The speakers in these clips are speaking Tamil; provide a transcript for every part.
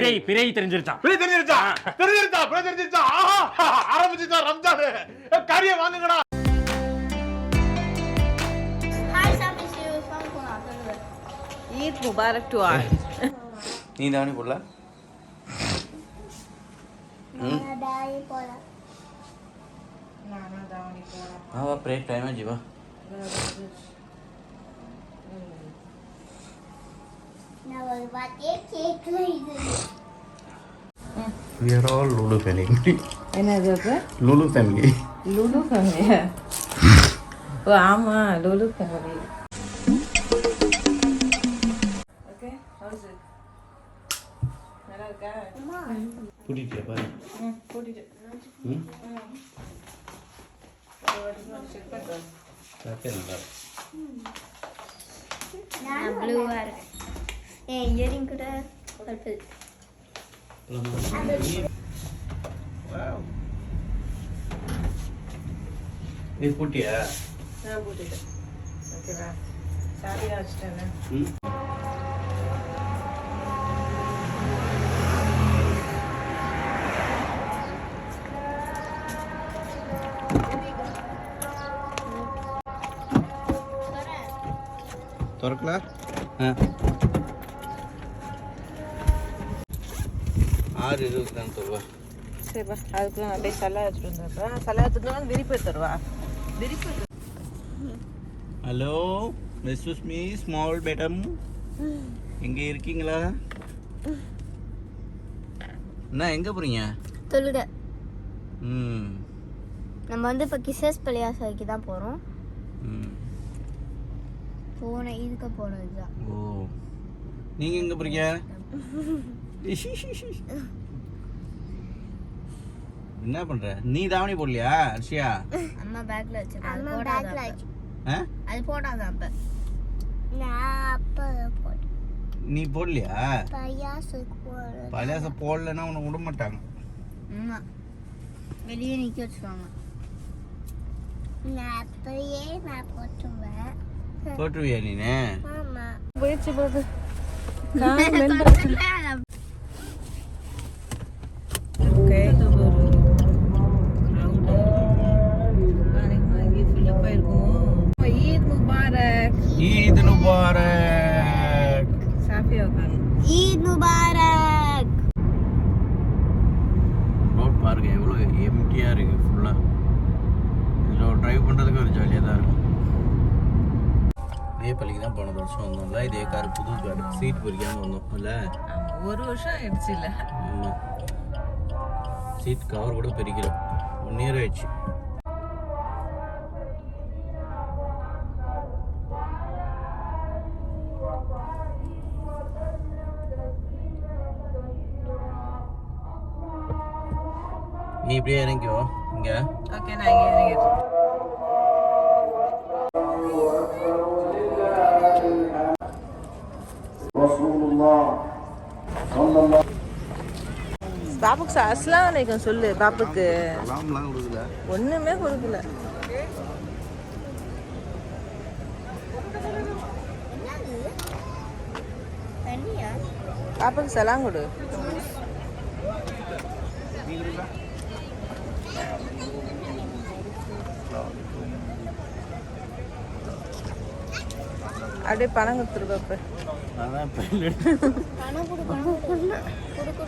பிறை பிறை தெரிஞ்சிருச்சான் பிழை தெரிஞ்சிருச்சா? தெரிஞ்சிருச்சா? பிழை தெரிஞ்சிருச்சா? ஆஹா! ஆரம்பிச்சுச்சா ரம்ஜான். கறியை வாங்குங்கடா. ஈத் முபாரக் டு ஆல் நீ தாவணி போடல? டாய் போல ஆவா பிரேக் டைம் ஆச்சு வா நான் ஒரு வாட்டியே கேட்கல இது We are all Lulu family. என்னது அப்ப? Lulu family. லுலு ஃபேமிலியா ஓ ஆமா Lulu family okay how's it நல்லா இருக்கா? கூட்டிட்டு பாரு. ம் கூட்டிட்டு ம்? செக் பண்ணுறேன் சாப்பிட்டே நல்லா நான் ப்ளூவா இருக்கேன். என் இயரிங் கூட பர்பிள் நீ கூட்டியா நான் கூட்டிட்டேன் ஓகேவா? சாரியாக வச்சுட்டேன். ம். திறக்கல? ஆறு இருபது தான் சொல்லுவா சரிப்பா அதுக்குள்ள நான் அப்படியே சல்லா எடுத்துட்டு வந்துடுறேன் சல்லா எடுத்துட்டு வந்து விரிப்பு தருவா விரிப்பு hello missus me small madam எங்கே இருக்கீங்களா அண்ணா எங்கே போகிறீங்க தொழுக ம் நம்ம வந்து இப்போ கிசஸ் பள்ளியாசாய்க்கு தான் போகிறோம் ம் போன இதுக்கு போனது தான் ஓ நீங்கள் எங்கே போகிறீங்க என்ன பண்ணுற நீ தாவணி போடலையா அர்ஷியா அம்மா பேக்ல வச்சிருக்கேன் அப்ப. ஆ? அது போடாத அப்ப. நான் அப்ப போட்டேன் நீ போடலையா? பையாசுக்கு போடுறேன் பழையாச போடலன்னா உன்னை விட மாட்டாங்க. ஆமா. வெளியே நிக்க வச்சுருவாங்க. நான் அப்படியே நான் போட்டுருவேன். போட்டுருவியா நீனு? ஆமா. போயிடுச்சு போகுது. ஓகே ஈத் முபாரக் ஈத் முபாரக் உட்காந்து ஈத் முபாரக் ரோட் பாருங்க எவ்வளோ எம்டியாக இருக்கு ஃபுல்லாக இதில் ட்ரைவ் பண்ணுறதுக்கு ஒரு ஜாலியாக தான் இருக்கும். இதே பள்ளிக்கு தான் போன வருஷம் வந்தோம்ல இதே கார் புது கார் சீட் பிரிக்காமல் வந்தோம் இல்லை? ஒரு வருஷம் ஆயிடுச்சு இல்ல. ஆமாம் சீட் கவர் கூட பிரிக்கல ஒன் இயர் ஆயிடுச்சு. இப்படியே இறங்கிக்கோ இங்கே. ஓகே நான் இங்கே இறங்கிடுறேன். பாப்புக்கு அஸ்லாம் வலைக்கம் சொல்லு பாப்புக்கு ஒண்ணுமே கொடுக்கல. பாப்புக்கு சலாம் கொடு. அப்படியே பணம் கொடுத்துரு பாப்பு அதான் இப்போ பணம் கொடு பணம் கொடு.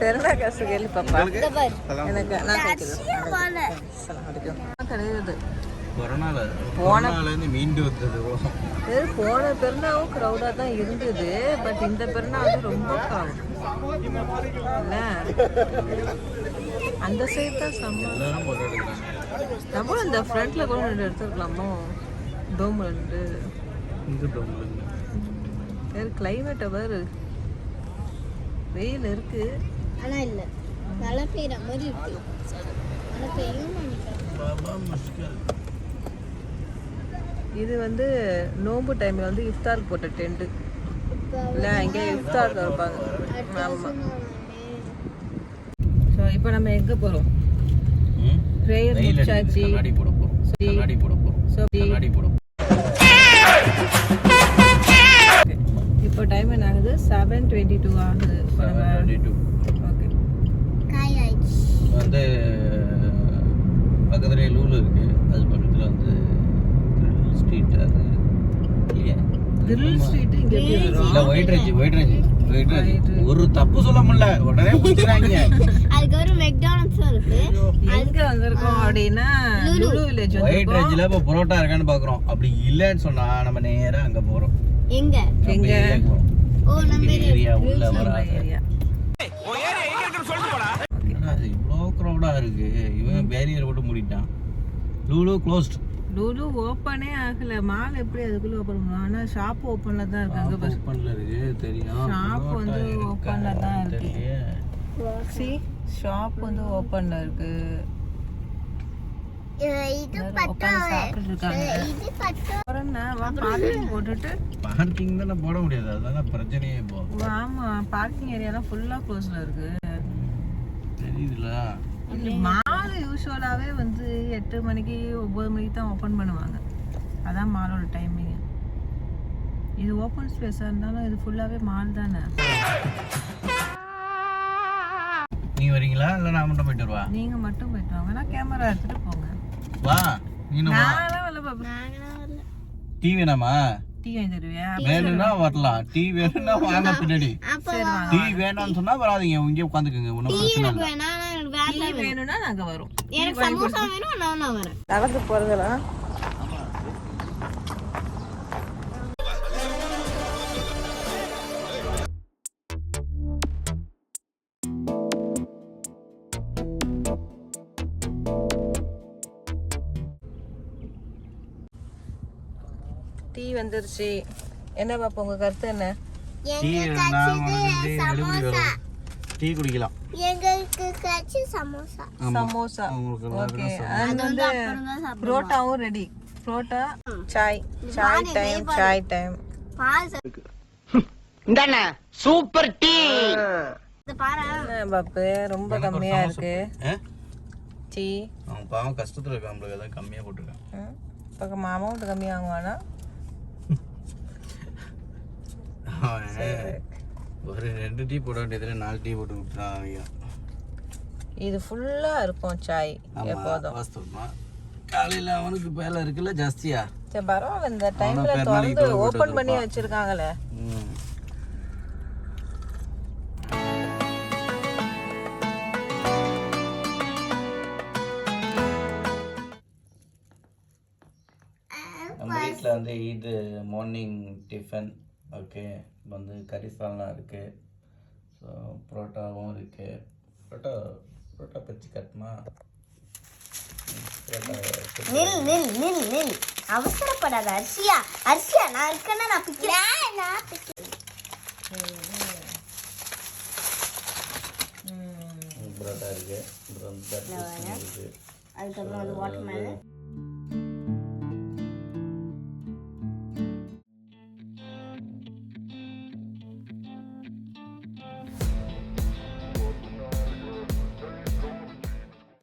பெருனா காசு கேளு பாப்பா. இந்த பாரு. எனக்கு நான் கிடையாது. போன பெருனாவும் க்ரௌடாக தான் இருந்தது. பட் இந்த பெருனா வந்து ரொம்ப க்ரௌட் இல்ல அந்த சைடு தான் செம்ம. நம்மளும் இந்த ஃப்ரண்ட்ல கூட எடுத்துருக்கலாமோ? டோம் ரெண்டு டொம்புங்க வேறு கிளைமேட்டை பாரு வெயில் இருக்கு. ஆனா இல்ல. மழை பெய்யுற மாதிரி இருக்கு. மழை பெய்யும் இது வந்து நோம்பு டைம்ல வந்து இஃப்தாருக்கு போட்ட டென்ட் இப்போ இல்லை இங்கே இஃப்தார் வைப்பாங்க. அடுத்த ஆமாம் வருஷம் நான் ஸோ இப்போ நம்ம எங்கே போகிறோம் ம்? ப்ரேயர் முடிச்சாச்சு. அடிக்குது. இப்போ டைம் என்ன ஆகுது செவன் டுவெண்ட்டி டூ ஆகுது இப்போ நம்ம 7:22. வந்து பக்கத்துலேயே லூலு இருக்கு. அது பக்கத்தில் வந்து ஸ்ட்ரீட் அது. இல்லையா? கிரில் ஸ்ட்ரீட் இங்க இல்ல white rice white rice white rice ஒரு தப்பு சொல்ல முடியல. உடனே பிடிக்கிறாங்க அதுக்கு ஒரு மெக்டானல்ட்ஸும் இருக்கு. எங்க வந்திருக்கோம் அப்படின்னா லுலு. வில்லேஜ் ஒயிட் ரைஜ்ல இப்போ புரோட்டா இருக்கான்னு பாக்குறோம். அப்படி இல்லைன்னு சொன்னா நம்ம நேரா அங்க போறோம். எங்க? எங்க? ஓ நம்ம ஏரியா. உள்ள வராது. ஏரியா. என்னடா இது இவ்வளோ க்ரௌடா இருக்கு. இவன் பேரியர் போட்டு மூடிட்டான். லூலு க்ளோஸ்ட் லுலு ஓப்பனே ஆகல. மால் எப்படி அதுக்குள்ள ஓப்பன் பண்ணுவோம் ஆனா ஷாப் ஓப்பன்ல தான் இருக்கு. அங்க பாரு. ஓப்பன்ல இருக்கு. தெரியும். புரோட்டா வந்து open-ல தான் இருக்கு. சி ஷாப் வந்து ஓப்பன்ல இருக்கு இது உட்காந்து சாப்பிட்டு இருக்காங்க இது பத்தோ அப்புறம் என்ன வா பார்க்கிங் போட்டுட்டு. பார்க்கிங் தானே போட முடியாது. அதுதானே பிரச்சனையே இப்போ. ஆமா பார்க்கிங் ஏரியாலாம் ஃபுல்லா க்ளோஸ்ல இருக்கு. தெரியுதுல. மால் யூஸ்வலாவே வந்து எட்டு மணிக்கு ஒன்பது மணிக்கு தான் ஓப்பன் பண்ணுவாங்க. அதான் மாலோட டைமிங் இது ஓப்பன் ஸ்பேஸாக இருந்தாலும் இது ஃபுல்லாகவே மால் தானே. நீ வரீங்களா? இல்ல நான் மட்டும் போயிட்டு வருவா? நீங்கள் மட்டும் போயிட்டு வாங்க. நான் கேமரா எடுத்துகிட்டு போங்க வா நீனும் வா. நான்லாம் வரல பாப்பா நாங்களாம் வரல. டீ வேணாமா? டீ வாங்கி தருவியா? வேணும்னா வரலாம் டீ வேணும்னா வாங்க பின்னாடி. டீ வேணாம்னு சொன்னா வராதீங்க. இங்கே உட்காந்துக்குங்க. ஒன்றும் பிரச்சனை இல்லை. டீ வேணும்னா நாங்கள் வரோம். எனக்கு சமோசா வேணும் நான் நான் வரேன் நடந்து போகிறதெல்லாம் வந்துருச்சு. என்ன பாப்பா உங்க கருத்து என்ன? டீ டீ குடிக்கலாம். எங்களுக்கு கட்சி சமோசா. ஓகே. அது வந்து புரோட்டாவும் ready parotta chai chai time chai time இந்தாண்ணே super tea. பாப்பு? ரொம்ப கம்மியா இருக்கு? டீ. அவன் பாவம் கஷ்டத்துல இருக்கான் நம்மளுக்கு அதான் கம்மியாக போட்டிருக்கான். அமௌண்ட் கம்மியாகுவானா அவன் ஒரு ரெண்டு டீ போட வேண்டியதுல நாலு டீ போட்டு விட்டுறான் அவங்க இது ஃபுல்லா இருக்கும் சாய் எப்போதும். வாஸ்தவமா. காலையில் அவனுக்கு வேலை இருக்குல்ல ஜாஸ்தியா? சரி பரவாயில்ல இந்த டைம்ல திறந்து ஓபன் பண்ணி. வச்சிருக்காங்களே. ம். நம்ம வீட்டில் வந்து இது மார்னிங் டிஃபன் ஓகே வந்து கறி சால்னா இருக்குது ஸோ புரோட்டாவும் இருக்குது புரோட்டா புரோட்டா பச்சி கட்டுமா? நில் நில் நில் நில். அவசரப்படாத அரிசியா? அரிசியா? நான் இருக்கேன்னா நான் பிக்கிறேன். நான் பிக்கிறேன். புரோட்டா இருக்குது அப்புறம் அதுக்கப்புறம் வந்து வாட்டர் மேலன்